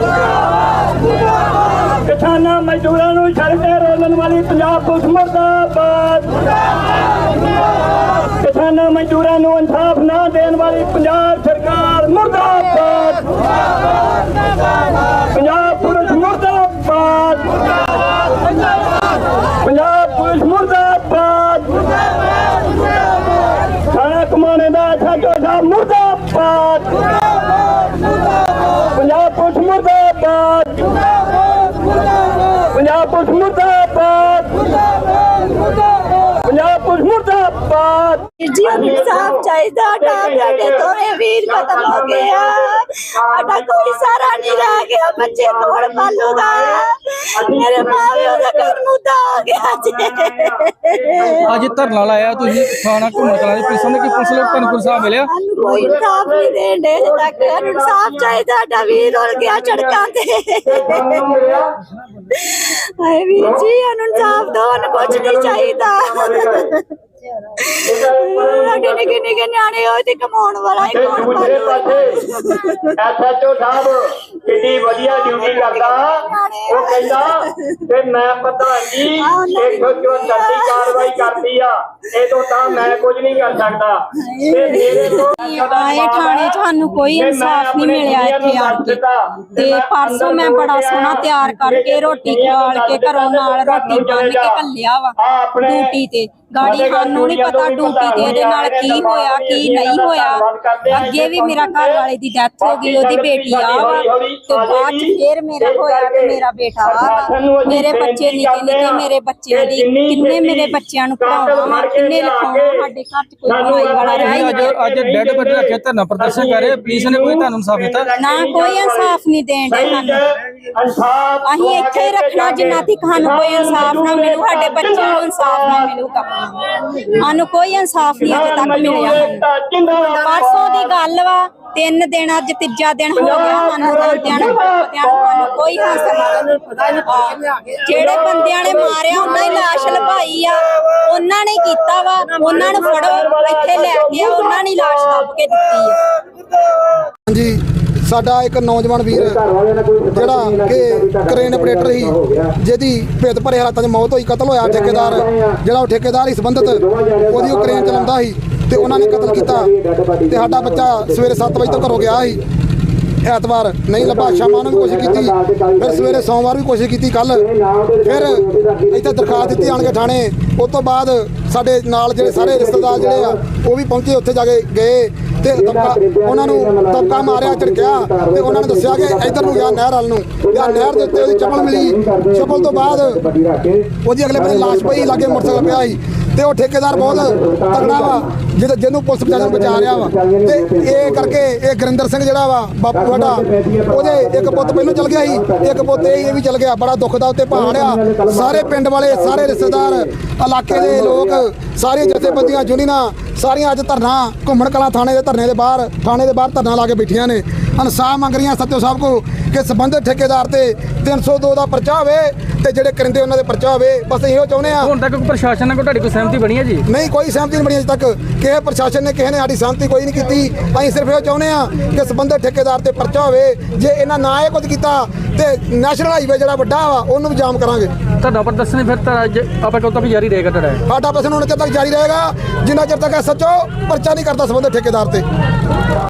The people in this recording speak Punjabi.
ਮਰਦਾਬਾਦ ਕਿਸਾਨਾਂ ਮਜ਼ਦੂਰਾਂ ਨੂੰ ਛੱਡ ਕੇ ਰੋਲਣ ਵਾਲੀ ਪੰਜਾਬ ਪੁਲਿਸ ਮਰਦਾਬਾਦ। ਕਿਸਾਨਾਂ ਮਜ਼ਦੂਰਾਂ ਨੂੰ ਇਨਸਾਫ ਨਾ ਦੇਣ ਵਾਲੀ ਪੰਜਾਬ ਸਰਕਾਰ ਮਰਦਾਬਾਦ। ਪੰਜਾਬ ਪੁਲਿਸ ਮਰਦਾਬਾਦ। ਪੰਜਾਬ ਪੁਲਿਸ ਮਰਦਾਬਾਦ। ਖਾਣਾ ਕਮਾਣੇ ਦਾ ਸਾਜੋ ਸਾਹਿਬ ਮੁਰਦਾਬਾਦ ਪੰਜਾਬ ਪੁਲਿਸ ਮੁਰਦਾਬਾਦ ਪੰਜਾਬ ਪੁਲਿਸ ਮੁਰਦਾਬਾਦ ਪੰਜਾਬ ਪੁਲਿਸ ਮੁਰਦਾਬਾਦ ਜੀ ਇਨਸਾਫ ਚਾਹੀਦਾ ਸਾਡਾ ਸਾਡੇ ਦੋਵੇਂ ਵੀਰ ਖਤਮ ਹੋ ਗਏ ਆ ਸਾਡਾ ਕੋਈ ਸਾਰਾ ਨਹੀਂ ਰਹਿ ਗਿਆ ਬੱਚੇ ਕੋਲ ਪਾਲੂਗਾ ਮੇਰੇ ਮਾਂ ਦਾ ਘਰ ਮੁੱਦਾ ਹੋ ਗਿਆ ਜੀ। ਅੱਜ ਧਰਨਾ ਲਾਇਆ ਤੁਸੀਂ ਥਾਣਾ ਘੁੰਮਣ ਕਲਾ ਦੀ ਪੁਲਿਸ ਨੇ ਕਿ ਪੁਲਿਸ ਨੇ ਤੁਹਾਨੂੰ ਕੋਈ ਮਿਲਿਆ? ਸਾਨੂੰ ਕੋਈ ਇਨਸਾਫ ਨਹੀਂ ਦੇਣ ਦੇ ਤੱਕ। ਇਨਸਾਫ ਚਾਹੀਦਾ ਸਾਡਾ ਵੀਰ ਰੁਲ ਗਿਆ ਸੜਕਾਂ ਤੇ। ਹਾਏ ਵੀਰ ਜੀ ਸਾਨੂੰ ਇਨਸਾਫ ਦੋ ਨੂੰ ਕੁਝ ਨਹੀਂ ਚਾਹੀਦਾ। ਸਾਡੇ ਨਿੱਕੇ ਨਿੱਕੇ ਨਿਆਣੇ ਹੋਏ ਤੇ ਕਮਾਉਣ ਵਾਲਾ ਹੀ ਕੌਣ ਐਸਐਚਓ ਸਾਹਿਬ। ਕਿੰਨੀ ਵਧੀਆ ਡਿਊਟੀ ਕਰਦਾ। ਉਹ ਕਹਿੰਦਾ ਕਿ ਮੈਂ ਪ੍ਰਧਾਨ ਜੀ 174 ਦੀ ਕਾਰਵਾਈ ਕਰਦੀ ਆ ਇਹ ਤੋਂ ਤਾਂ ਮੈਂ ਕੁਝ ਨਹੀਂ ਕਰ ਸਕਦਾ। ਤੇ ਮੇਰੇ ਕੋਲ ਆਏ ਥਾਣੇ ਸਾਨੂੰ ਕੋਈ ਇਨਸਾਫ ਨਹੀਂ ਮਿਲਿਆ ਇੱਥੇ ਆਣ ਕੇ। ਤੇ ਪਰਸੋਂ ਮੈਂ ਬੜਾ ਸੋਹਣਾ ਤਿਆਰ ਕਰਕੇ ਰੋਟੀ ਖਵਾਲ ਕੇ ਘਰੋਂ ਨਾਲ ਰੋਟੀ ਬੰਨ ਕੇ ਘੱਲਿਆ ਵਾ ਡਿਊਟੀ ਤੇ। ਗਾੜੀ ਸਾਨੂੰ ਨਹੀਂ ਪਤਾ ਡਿਊਟੀ ਤੇ ਇਹਦੇ ਨਾਲ ਕੀ ਹੋਇਆ ਕੀ ਨਹੀਂ ਹੋਇਆ। ਅੱਗੇ ਵੀ ਮੇਰਾ ਘਰ ਵਾਲੇ ਦੀ ਡੈਥ ਹੋ ਗਈ ਉਹਦੀ ਬੇਟੀ ਆ ਵਾ। ਤੇ ਬਾਅਦ 'ਚ ਫੇਰ ਮੇਰਾ ਹੋਇਆ ਤੇ ਮੇਰਾ ਬੇਟਾ ਆ ਮੇਰੇ ਬੱਚੇ ਨਿੱਕੇ ਨਿੱਕੇ ਮੇਰੇ ਬੱਚਿਆਂ ਦੀ ਕਿੰਨੇ ਮੇਰੇ ਬੱਚਿਆਂ ਨੂੰ ਪੜਾਉਣਾ ਕਿੰਨੇ ਲਿਖਾਉਣਾ ਸਾਡੇ ਘਰ 'ਚ ਕੋਈ ਕਮਾਈ ਵਾਲਾ ਰਹਿ ਅੱਜ ਅੱਜ ਡੈਡ ਬੱਚੇ ਰੱਖੇ ਧਰਨਾ ਪ੍ਰਦਰਸ਼ਨ ਕਰ ਰਹੇ ਪੁਲਿਸ ਨੇ ਕੋਈ ਤੁਹਾਨੂੰ ਇਨਸਾਫ ਦਿੱਤਾ ਨਾ ਕੋਈ ਇਨਸਾਫ ਨਹੀਂ ਦੇਣ ਦੇ ਸਾਨੂੰ। ਇਨਸਾਫ ਅਸੀਂ ਇੱਥੇ ਹੀ ਰੱਖਣਾ ਜਿੰਨਾ ਤੱਕ ਸਾਨੂੰ ਕੋਈ ਇਨਸਾਫ ਨਾ ਮਿਲੂ ਸਾਡੇ ਬੱਚਿਆਂ ਨੂੰ ਇਨਸਾਫ ਨਾ ਮਿਲੂਗਾ ਸਾਨੂੰ ਕੋਈ ਇਨਸਾਫ ਨਹੀਂ ਅਜੇ ਤੱਕ ਮਿਲਿਆ। ਪਰਸੋਂ ਦੀ ਗੱਲ ਵਾ ਤਿੰਨ ਦਿਨ ਅੱਜ ਤੀਜਾ ਦਿਨ ਹੋ ਗਿਆ ਸਾਨੂੰ ਰੋਂਦਿਆਂ ਨੂੰ ਭੁੱਖਦਿਆਂ ਨੂੰ ਸਾਨੂੰ ਕੋਈ ਹਾਸਲ ਨਹੀਂ ਜਿਹੜੇ ਬੰਦਿਆਂ ਨੇ ਮਾਰਿਆ ਉਹਨਾਂ ਹੀ ਲਾਸ਼ ਲਭਾਈ ਆ ਉਹਨਾਂ ਨੇ ਕੀਤਾ ਵਾ ਉਹਨਾਂ ਨੂੰ ਫੜੋ ਇੱਥੇ ਲੈ ਕੇ ਆ ਉਹਨਾਂ ਨੇ ਲਾਸ਼ ਲੱਭ ਕੇ ਦਿੱਤੀ ਆ। ਹਾਂਜੀ ਸਾਡਾ ਇੱਕ ਨੌਜਵਾਨ ਵੀਰ ਜਿਹੜਾ ਕਿ ਕ੍ਰੇਨ ਆਪਰੇਟਰ ਸੀ ਜਿਹਦੀ ਭੇਤ ਭਰੇ ਹਾਲਾਤਾਂ 'ਚ ਮੌਤ ਹੋਈ ਕਤਲ ਹੋਇਆ ਠੇਕੇਦਾਰ ਜਿਹੜਾ ਉਹ ਠੇਕੇਦਾਰ ਹੀ ਸੰਬੰਧਿਤ ਉਹਦੀ ਉਹ ਕ੍ਰੇਨ ਚਲਾਉਂਦਾ ਸੀ। ਤੇ ਉਹਨਾਂ ਨੇ ਕਤਲ ਕੀਤਾ ਤੇ ਸਾਡਾ ਬੱਚਾ ਸਵੇਰੇ 7 ਵਜੇ ਤੋਂ ਘਰੋਂ ਗਿਆ ਸੀ। ਐਤਵਾਰ ਨਹੀਂ ਲੱਭਾ, ਸ਼ਾਮਾਂ ਨੂੰ ਵੀ ਕੋਸ਼ਿਸ਼ ਕੀਤੀ, ਫਿਰ ਸਵੇਰੇ ਸੋਮਵਾਰ ਵੀ ਕੋਸ਼ਿਸ਼ ਕੀਤੀ ਕੱਲ ਫਿਰ ਇੱਥੇ ਦਰਖਾਸਤ ਦਿੱਤੀ ਆਣ ਕੇ ਥਾਣੇ। ਉਸ ਤੋਂ ਬਾਅਦ ਸਾਡੇ ਨਾਲ ਜਿਹੜੇ ਸਾਰੇ ਰਿਸ਼ਤੇਦਾਰ ਜਿਹੜੇ ਆ, ਉਹ ਵੀ ਪਹੁੰਚੇ, ਉੱਥੇ ਜਾ ਕੇ ਗਏ ਤੇ ਦਬਕਾ ਉਹਨਾਂ ਨੂੰ ਦਬਕਾ ਮਾਰਿਆ, ਝੜਕਿਆ ਤੇ ਉਹਨਾਂ ਨੇ ਦੱਸਿਆ ਕਿ ਇੱਧਰ ਨੂੰ ਗਿਆ ਨਹਿਰ ਵੱਲ ਨੂੰ। ਜਾਂ ਨਹਿਰ ਦੇ ਉੱਤੇ ਉਹਦੀ ਚਪਲ ਮਿਲੀ। ਚਪਲ ਤੋਂ ਬਾਅਦ ਉਹਦੀ ਅਗਲੇ ਪਾਸੇ ਲਾਸ਼ ਪਈ, ਲਾਗੇ ਮੋਟਰਸਾਈਕਲ ਪਿਆ ਸੀ। ਤੇ ਉਹ ਠੇਕੇਦਾਰ ਬਹੁਤ ਤਗੜਾ ਵਾ, ਜਿਹਦੇ ਜਿਹਨੂੰ ਪੁਲਿਸ ਪ੍ਰਸ਼ਾਸਨ ਬਚਾ ਰਿਹਾ ਵਾ। ਤੇ ਇਹ ਕਰਕੇ ਇਹ ਗੁਰਿੰਦਰ ਸਿੰਘ ਜਿਹੜਾ ਵਾ, ਬਾਪੂ ਸਾਡਾ, ਉਹਦੇ ਇੱਕ ਪੁੱਤ ਪਹਿਲਾਂ ਚਲ ਗਿਆ ਸੀ ਇੱਕ ਪੁੱਤ ਇਹ ਵੀ ਚਲ ਗਿਆ। ਬੜਾ ਦੁੱਖ ਦਾ ਉੱਤੇ ਭਾਣ ਆ। ਸਾਰੇ ਪਿੰਡ ਵਾਲੇ, ਸਾਰੇ ਰਿਸ਼ਤੇਦਾਰ, ਇਲਾਕੇ ਦੇ ਲੋਕ ਸਾਰੀਆਂ ਜਥੇਬੰਦੀਆਂ ਯੂਨੀਅਨਾਂ ਸਾਰੀਆਂ ਅੱਜ ਧਰਨਾ ਘੁੰਮਣ ਕਲਾਂ ਥਾਣੇ ਦੇ ਧਰਨੇ ਦੇ ਬਾਹਰ ਥਾਣੇ ਦੇ ਬਾਹਰ ਧਰਨਾ ਲਾ ਕੇ ਬੈਠੀਆਂ ਨੇ। ਇਨਸਾਫ ਮੰਗ ਰਹੀਆਂ ਸੱਤਿਓ ਸਾਹਿਬ ਕੋ ਕਿ ਸੰਬੰਧਿਤ ਠੇਕੇਦਾਰ ਤੇ 302 ਦਾ ਪਰਚਾ ਹੋਵੇ ਤੇ ਜਿਹੜੇ ਕਰਿੰਦੇ ਉਹਨਾਂ ਦੇ ਪਰਚਾ ਹੋਵੇ। ਬਸ ਇਹੋ ਚਾਹੁੰਦੇ ਆ ਹੁਣ ਤੱਕ ਕੋਈ ਪ੍ਰਸ਼ਾਸਨ ਨਾਲ ਕੋਈ ਤੁਹਾਡੀ ਕੋਈ ਸਹਿਮਤੀ ਬਣੀ ਹੈ ਜੀ? ਨਹੀਂ ਕੋਈ ਸਹਿਮਤੀ ਨਹੀਂ ਬਣੀ ਅਜੇ ਤੱਕ। ਕਿਸੇ ਪ੍ਰਸ਼ਾਸਨ ਨੇ ਕਿਸੇ ਨੇ ਸਾਡੀ ਸਹਿਮਤੀ ਕੋਈ ਨਹੀਂ ਕੀਤੀ। ਅਸੀਂ ਸਿਰਫ ਇਹ ਚਾਹੁੰਦੇ ਆ ਕਿ ਸੰਬੰਧਿਤ ਠੇਕੇਦਾਰ ਤੇ ਪਰਚਾ ਹੋਵੇ। ਜੇ ਇਹਨਾਂ ਨਾ ਇਹ ਕੁਝ ਕੀਤਾ ਤੇ ਨੈਸ਼ਨਲ ਹਾਈਵੇ ਜਿਹੜਾ ਵੱਡਾ ਵਾ ਉਹਨੂੰ ਵੀ ਜਾਮ ਕਰਾਂਗੇ। ਤੁਹਾਡਾ ਪ੍ਰਦਰਸ਼ਨ ਫਿਰ ਤਾਂ ਅੱਜ ਆਪਾਂ ਕਦੋਂ ਤੱਕ ਜਾਰੀ ਰਹੇਗਾ ਤੁਹਾਡਾ। ਸਾਡਾ ਉਹਨਾਂ ਚਿਰ ਤੱਕ ਜਾਰੀ ਰਹੇਗਾ ਜਿੰਨਾ ਚਿਰ ਤੱਕ ਸੱਚੋ ਪਰਚਾ ਨਹੀਂ ਕਰਦਾ ਸੰਬੰਧਿਤ ਠੇਕੇਦਾਰ ਤੇ।